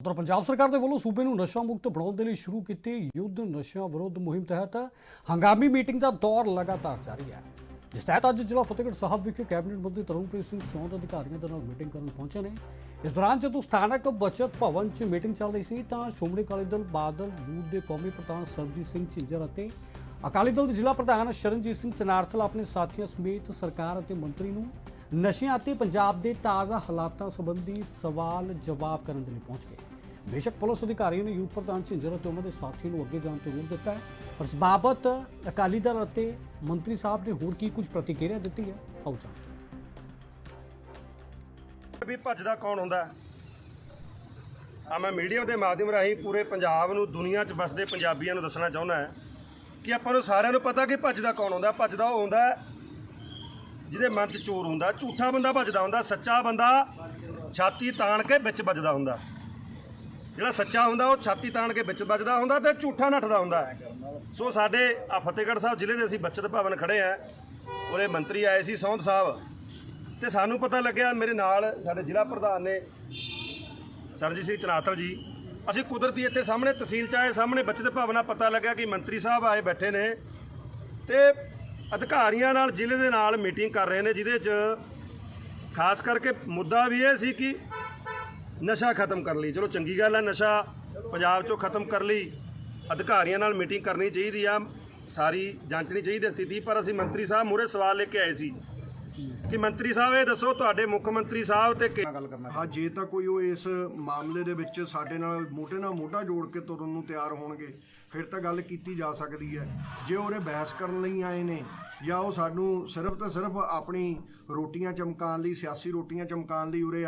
ਉਧਰ ਪੰਜਾਬ ਸਰਕਾਰ ਦੇ ਵੱਲੋਂ ਸੂਬੇ ਨੂੰ ਨਸ਼ਾ ਮੁਕਤ ਬਣਾਉਣ ਦੇ ਲਈ ਸ਼ੁਰੂ ਕੀਤੀ ਯੁੱਧ ਨਸ਼ਿਆਂ ਵਿਰੁੱਧ ਮੁਹਿੰਮ ਤਹਿਤ ਹੰਗਾਮੀ ਮੀਟਿੰਗ ਦਾ ਦੌਰ ਲਗਾਤਾਰ ਜਾਰੀ ਹੈ। ਜਿਸ ਤਹਿਤ ਅੱਜ ਜ਼ਿਲ੍ਹਾ ਫਤਿਹਗੜ੍ਹ ਸਾਹਿਬ ਵਿਖੇ ਕੈਬਨਿਟ ਮੰਤਰੀ ਤਰਨਪ੍ਰੀਤ ਸਿੰਘ ਸੌਂਦ ਅਧਿਕਾਰੀਆਂ ਦੇ ਨਾਲ ਮੀਟਿੰਗ ਕਰਨ ਪਹੁੰਚੇ ਨੇ। ਇਸ ਦੌਰਾਨ ਜਦੋਂ ਸਥਾਨਕ ਬਚਤ ਭਵਨ 'ਚ ਮੀਟਿੰਗ ਚੱਲ ਰਹੀ ਸੀ ਤਾਂ ਸ਼੍ਰੋਮਣੀ ਅਕਾਲੀ ਦਲ ਬਾਦਲ, ਯੂਥ ਦੇ ਕੌਮੀ ਪ੍ਰਧਾਨ ਸਰਬਜੀਤ ਸਿੰਘ ਝਿੰਜਰ ਅਤੇ ਅਕਾਲੀ ਦਲ ਦੇ ਜ਼ਿਲ੍ਹਾ ਪ੍ਰਧਾਨ ਸ਼ਰਨਜੀਤ ਸਿੰਘ ਚਨਾਰਥਲ ਆਪਣੇ ਸਾਥੀਆਂ ਸਮੇਤ ਸਰਕਾਰ ਅਤੇ ਮੰਤਰੀ ਨੂੰ ਨਸ਼ਿਆਂ ਅਤੇ ਪੰਜਾਬ ਦੇ ਤਾਜ਼ਾ ਹਾਲਾਤਾਂ ਸੰਬੰਧੀ ਸਵਾਲ ਜਵਾਬ ਕਰਨ ਦੇ ਲਈ ਪਹੁੰਚ ਗਏ। ਬੇਸ਼ੱਕ ਪੁਲਿਸ ਅਧਿਕਾਰੀਆਂ ਨੇ ਯੂਥ ਪ੍ਰਧਾਨ ਝਿੰਜਰ ਅਤੇ ਉਹਨਾਂ ਦੇ ਸਾਥੀ ਨੂੰ ਅੱਗੇ ਜਾਣ ਤੋਂ ਰੋਕ ਦਿੱਤਾ ਹੈ। ਪਰ ਇਸ ਬਾਬਤ ਅਕਾਲੀ ਦਲ ਅਤੇ ਮੰਤਰੀ ਸਾਹਿਬ ਨੇ ਹੋਰ ਕੀ ਕੁਝ ਪ੍ਰਤੀਕਿਰਿਆ ਦਿੱਤੀ ਹੈ? ਆਓ ਜਾਣਦੇ ਵੀ ਭੱਜਦਾ ਕੌਣ ਹੁੰਦਾ? ਆ ਮੈਂ ਮੀਡੀਆ ਦੇ ਮਾਧਿਅਮ ਰਾਹੀਂ ਪੂਰੇ ਪੰਜਾਬ ਨੂੰ, ਦੁਨੀਆ 'ਚ ਵਸਦੇ ਪੰਜਾਬੀਆਂ ਨੂੰ ਦੱਸਣਾ ਚਾਹੁੰਦਾ ਹਾਂ ਕਿ ਆਪਾਂ ਨੂੰ ਸਾਰਿਆਂ ਨੂੰ ਪਤਾ ਕਿ ਭੱਜਦਾ ਕੌਣ ਹੁੰਦਾ। ਭੱਜਦਾ ਉਹ ਹੁੰਦਾ ਜਿਹਦੇ ਮਨ 'ਚ ਚੋਰ ਹੁੰਦਾ, ਝੂਠਾ ਬੰਦਾ ਭੱਜਦਾ ਹੁੰਦਾ, ਸੱਚਾ ਬੰਦਾ ਛਾਤੀ ਤਾਣ ਕੇ ਵਿੱਚ ਵੱਜਦਾ ਹੁੰਦਾ। ਜਿਹੜਾ ਸੱਚਾ ਹੁੰਦਾ, ਉਹ ਛਾਤੀ ਤਾਣ ਕੇ ਵਿੱਚ ਵੱਜਦਾ ਹੁੰਦਾ ਤੇ ਝੂਠਾ ਨੱਠਦਾ ਹੁੰਦਾ। ਸੋ ਸਾਡੇ ਆ ਫਤਿਹਗੜ੍ਹ ਸਾਹਿਬ ਜ਼ਿਲ੍ਹੇ ਦੇ ਅਸੀਂ ਬੱਚਤ ਭਵਨ ਖੜੇ ਆ। ਉਰੇ ਮੰਤਰੀ ਆਏ ਸੀ ਸੌਂਧ ਸਾਹਿਬ। ਤੇ ਸਾਨੂੰ ਪਤਾ ਲੱਗਿਆ, ਮੇਰੇ ਨਾਲ ਸਾਡੇ ਜ਼ਿਲ੍ਹਾ ਪ੍ਰਧਾਨ ਨੇ ਸਰਜੀਤ ਸਿੰਘ ਚਨਾਤਲ ਜੀ। ਅਸੀਂ ਕੁਦਰਤੀ ਇੱਥੇ ਸਾਹਮਣੇ ਤਹਿਸੀਲ ਚ ਆਏ, ਸਾਹਮਣੇ ਬੱਚਤ ਭਵਨਾ ਪਤਾ ਲੱਗਿਆ ਕਿ ਮੰਤਰੀ ਸਾਹਿਬ ਆਏ ਬੈਠੇ ਨੇ। ਤੇ ਅਧਿਕਾਰੀਆਂ ਨਾਲ ਜ਼ਿਲ੍ਹੇ ਦੇ ਨਾਲ ਮੀਟਿੰਗ ਕਰ ਰਹੇ ਨੇ, ਜਿਹਦੇ ਚ ਖਾਸ ਕਰਕੇ ਮੁੱਦਾ ਵੀ ਇਹ ਸੀ ਕਿ ਨਸ਼ਾ ਖਤਮ ਕਰਨ ਲਈ। ਚਲੋ ਚੰਗੀ ਗੱਲ ਹੈ, ਨਸ਼ਾ ਪੰਜਾਬ ਚੋਂ ਖਤਮ ਕਰ ਲਈ, ਅਧਿਕਾਰੀਆਂ ਨਾਲ ਮੀਟਿੰਗ ਕਰਨੀ ਚਾਹੀਦੀ ਆ, ਸਾਰੀ ਜਾਂਚਣੀ ਚਾਹੀਦੀ ਸਥਿਤੀ ਪਰ ਅਸੀਂ ਮੰਤਰੀ ਸਾਹਿਬ ਮੂਹਰੇ ਸਵਾਲ ਲੈ ਕੇ ਆਏ ਸੀ। ਕਿ ਮੰਤਰੀ ਸਾਹਿਬ ਇਹ ਦੱਸੋ ਤੁਹਾਡੇ ਮੁੱਖ ਮੰਤਰੀ ਸਾਹਿਬ ਤੇ ਕਿ- ਹਾਂ ਜੇ ਤਾਂ ਕੋਈ ਉਹ ਇਸ ਮਾਮਲੇ ਦੇ ਵਿੱਚ ਸਾਡੇ ਨਾਲ ਮੋਢੇ ਨਾਲ ਮੋਢਾ ਜੋੜ ਕੇ ਤੁਰਨ ਨੂੰ ਤਿਆਰ ਹੋਣਗੇ ਫਿਰ ਤਾਂ ਗੱਲ ਕੀਤੀ ਜਾ ਸਕਦੀ ਹੈ। ਜੇ ਉਹਰੇ ਬਹਿਸ ਕਰਨ ਲਈ ਆਏ ਨੇ ਜਾਂ ਉਹ ਸਾਨੂੰ ਸਿਰਫ ਤੇ ਸਿਰਫ ਆਪਣੀ ਰੋਟੀਆਂ ਚਮਕਾਉਣ ਲਈ ਸਿਆਸੀ ਰੋਟੀਆਂ ਚਮਕਾਉਣ ਲਈ ਉਰੇ ਆਏ